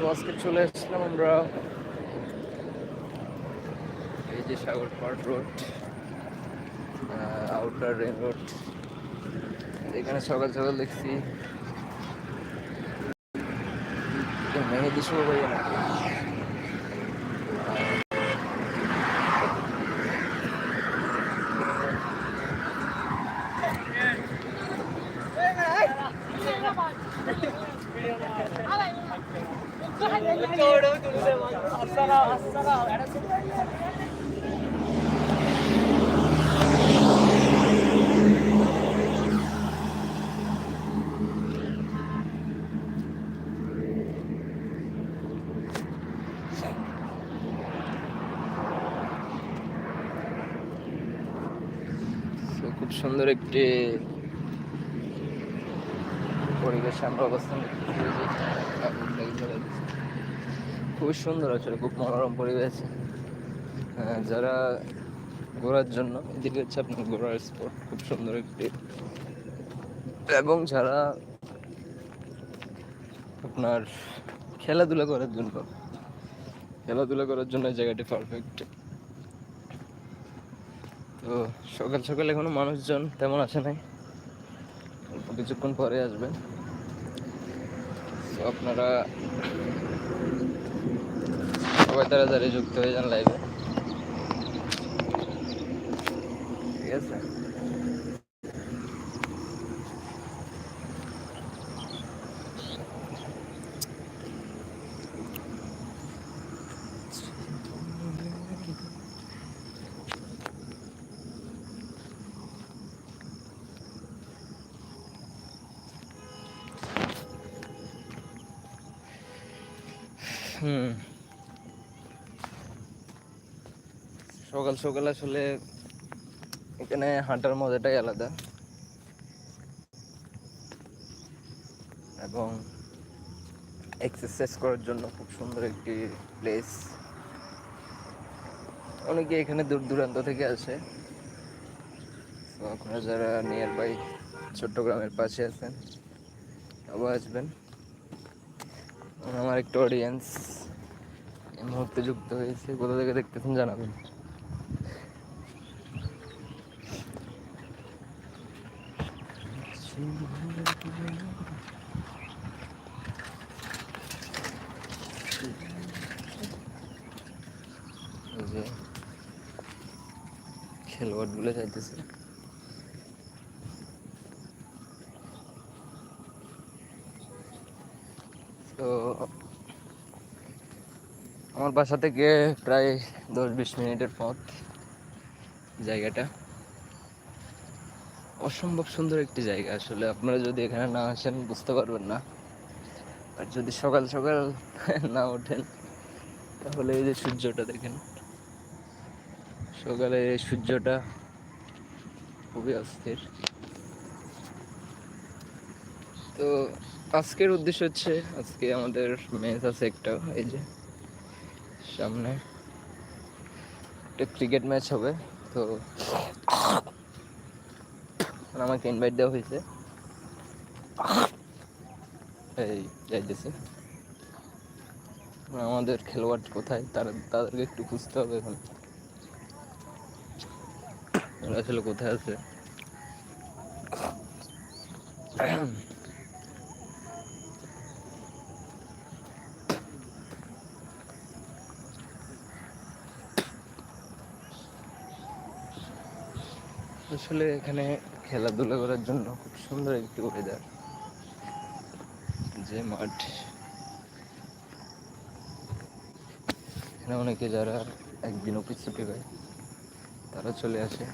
So আজকে চলে এসেছিলাম আমরা এই যে Sagar park road outer ring road এখানে সকাল সকাল দেখছি। মেহেদি শুরু হয়ে নাকি খুব সুন্দর একটি পরিবেশে আমরা অবস্থান করতেছি। এই যে আগুন লেগে চলে গেছে। খুবই সুন্দর আসলে খুব মনোরম পরিবেশ। হ্যাঁ, যারা ঘোরার জন্য এদিকে হচ্ছে আপনার ঘোরার স্পট খুব সুন্দর একটি। এবং যারা আপনার খেলাধুলা করার জন্য খেলাধুলা করার জন্য জায়গাটি পারফেক্ট তো সকাল সকাল এখনও মানুষজন তেমন আসে নাই। অল্প কিছুক্ষণ পরে আসবেন। আপনারা সবাই তাড়াতাড়ি যুক্ত হয়ে যান লাইভে ঠিক আছে হুম সকাল সকাল আসলে এখানে হাঁটার মজাটাই আলাদা। এবং এক্সারসাইজ করার জন্য খুব সুন্দর একটি প্লেস অনেকে এখানে দূর দূরান্ত থেকে আসে। আপনারা যারা নিয়ার বাই চট্টগ্রামের পাশে আছেন আবার আসবেন। আমার একটা অডিয়েন্স এই মুহূর্তে যুক্ত হয়েছে। কোথা থেকে দেখতেছেন জানাবেন। যে খেলোয়াড় যাইতেছে তো আমার বাসা থেকে প্রায় দশ বিশ মিনিটের পথ জায়গাটা। অসম্ভব সুন্দর একটি জায়গা। আসলে আপনারা যদি এখানে না আসেন, বুঝতে পারবেন না। আর যদি সকাল সকাল না ওঠেন, তাহলে এই যে সূর্যটা দেখেন। সকালে এই সূর্যটা খুবই অস্থির। তো আজকের উদ্দেশ্য হচ্ছে, আজকে আমাদের ম্যাচ আছে একটা, এই যে সামনে। একটা ক্রিকেট ম্যাচ হবে, তো আমাকে ইনভাইট দেওয়া হয়েছে। এই, যাইতেছে। আমাদের খেলোয়াড় কোথায়? তারা, তাদেরকে একটু খুঁজতে হবে এখন। ওরা আসলে কোথায় আছে? আসলে এখানে খেলাধুলা করার জন্য খুব সুন্দর একটি ওয়েদার যে মাঠ। এখানে অনেকে যারা একদিন অফিস ছুটি পায়, তারা চলে আসে।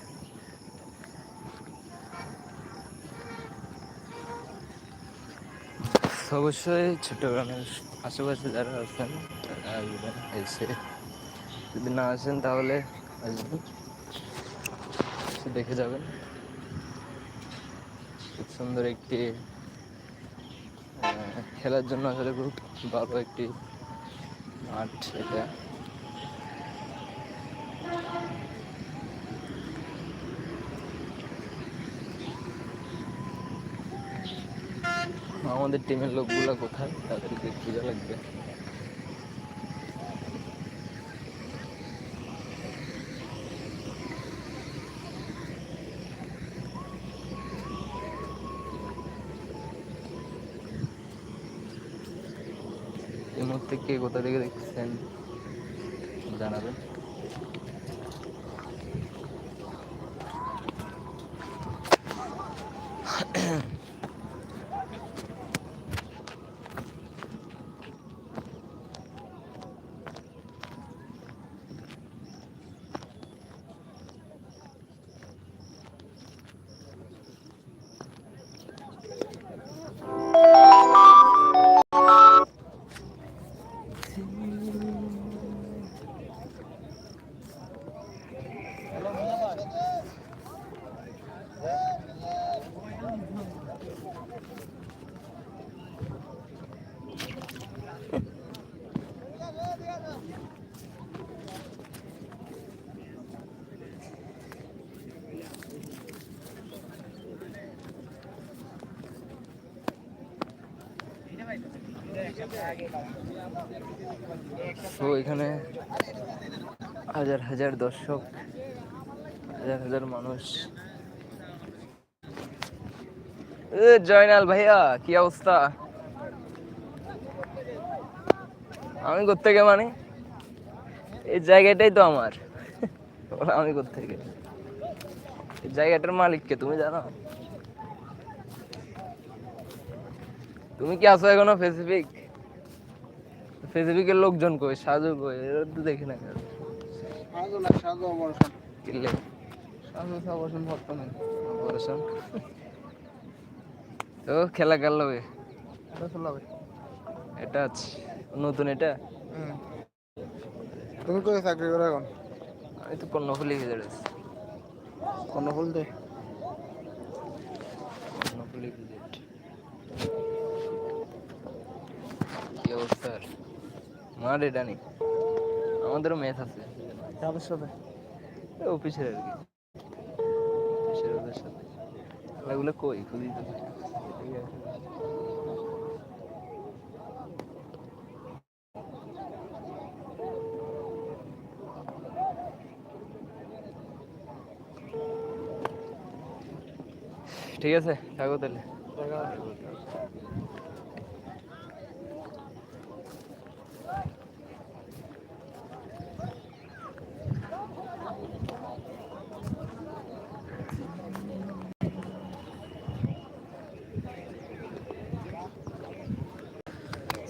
অবশ্যই চট্টগ্রামের আশেপাশে যারা আছেন, তারা আসবেন এসে যদি না আসেন তাহলে আসবেন। দেখে যাবেন। সুন্দর একটি খেলার জন্য আসলে খুব ভালো একটি মাঠ এটা। আমাদের টিমের লোকগুলো কোথায়? তাদেরকে খোঁজা লাগবে এই কে কোথা থেকে দেখছেন জানাবেন। তো এখানে হাজার হাজার দর্শক, হাজার হাজার মানুষ। জয়নাল ভাইয়া, কি অবস্থা? আমি কোথেকে মানে? এই জায়গাটাই তো আমার। আমি কোথেকে এই জায়গাটার মালিককে, তুমি জানো? তুমি কি আছো এখনও স্পেসিফিক স্পেসিফিকের লোকজন কই? সাজু কই? এরা তো দেখি না সাজু না সাজু অপারেশন। কিনলে সাজু অপারেশন অপারেশন? তো খেলা খেললো বে এটা চলাবে এটা আছে নতুন এটা? তুমি কোথায় চাকরি করো এখন? আমি তো কর্ণফুলি ভিতরে আছি। কোনো বলতে কর্ণফুলি কি অবস্থা আর? মার এটা নেই। আমাদেরও ম্যাচ আছে। কাদের সাথে? অফিসের আর কি। অফিসের ওদের সাথে। খেলাগুলো কই? খুঁজি তো না। না। ঠিক আছে থাকো তাহলে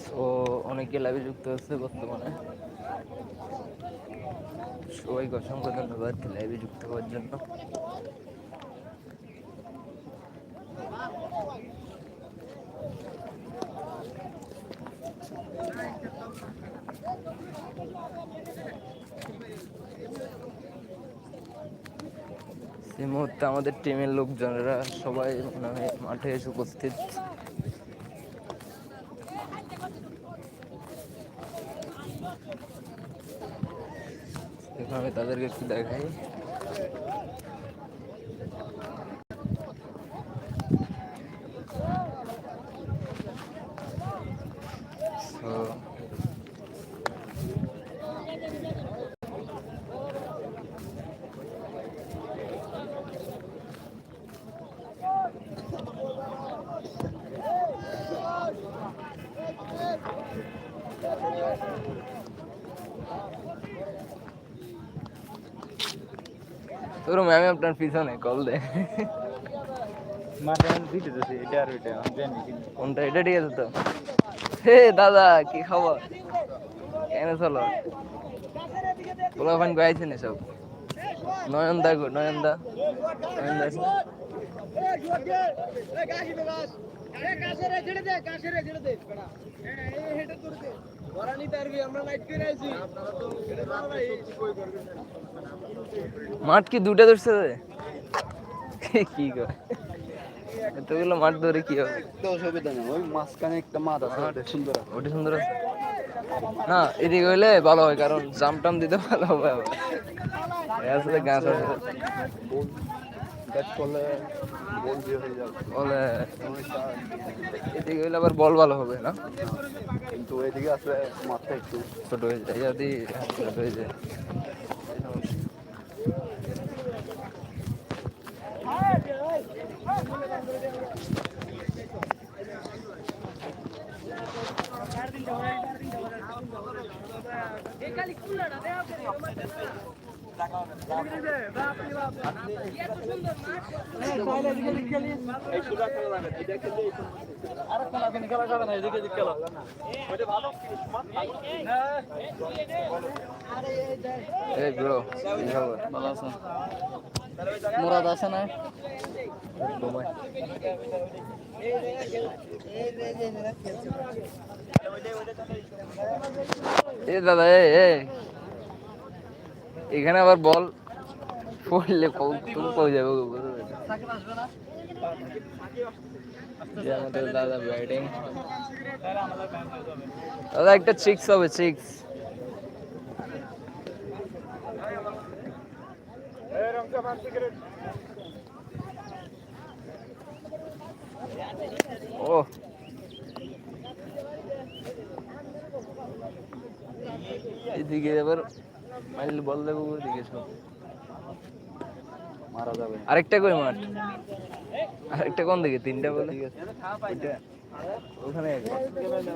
তো অনেকে লাইভে যুক্ত হচ্ছে বর্তমানে। সবাইকে অসংখ্য ধন্যবাদ লাইভে যুক্ত হওয়ার জন্য। এই মুহূর্তে আমাদের টিমের লোকজনেরা সবাই মনে হয় মাঠে এসে উপস্থিত। আমি তাদেরকে একটু দেখাই তোর ম্যামে আপনার পিছনে কল দে। আমি আমি কোনটা? এটা ঠিক আছে তো। হে দাদা কি খবর? কেন চলো। পোলা ফান গাইছে না সব? নয়ন দা গো নয়ন দা নয়ন দা আছে? মাঠ কি দুটা ধরছে? কি কর এতগুলো মাঠ ধরে কি হবে? তো অসুবিধা নেই ওই মাঝখানে একটা মাঠ আছে সুন্দর ওটা সুন্দর আছে? না এদিকে হইলে ভালো হয় কারণ জাম টাম দিতে ভালো হবে সাথে গাছ আছে। হয়ে এদিকে হইলে আবার বল ভালো হবে না? কিন্তু এদিকে একটু। ছোট হয়ে যায় যদি ছোট হয়ে যায়। এই ব্রো ভালো আছেন? মুরাদ আছে না? এ দাদা, এ এখানে আবার বল। পড়লে তুমি কই যাবে? দাদা ব্যাটিং। দাদা, একটা সিক্স হবে সিক্স ও এদিকে এবার মাইল বল দেবো ওদিকে সব। মারা যাবে। আরেকটা কই মাঠ? আরেকটা কোন দিকে? তিনটা বলে? ওখানে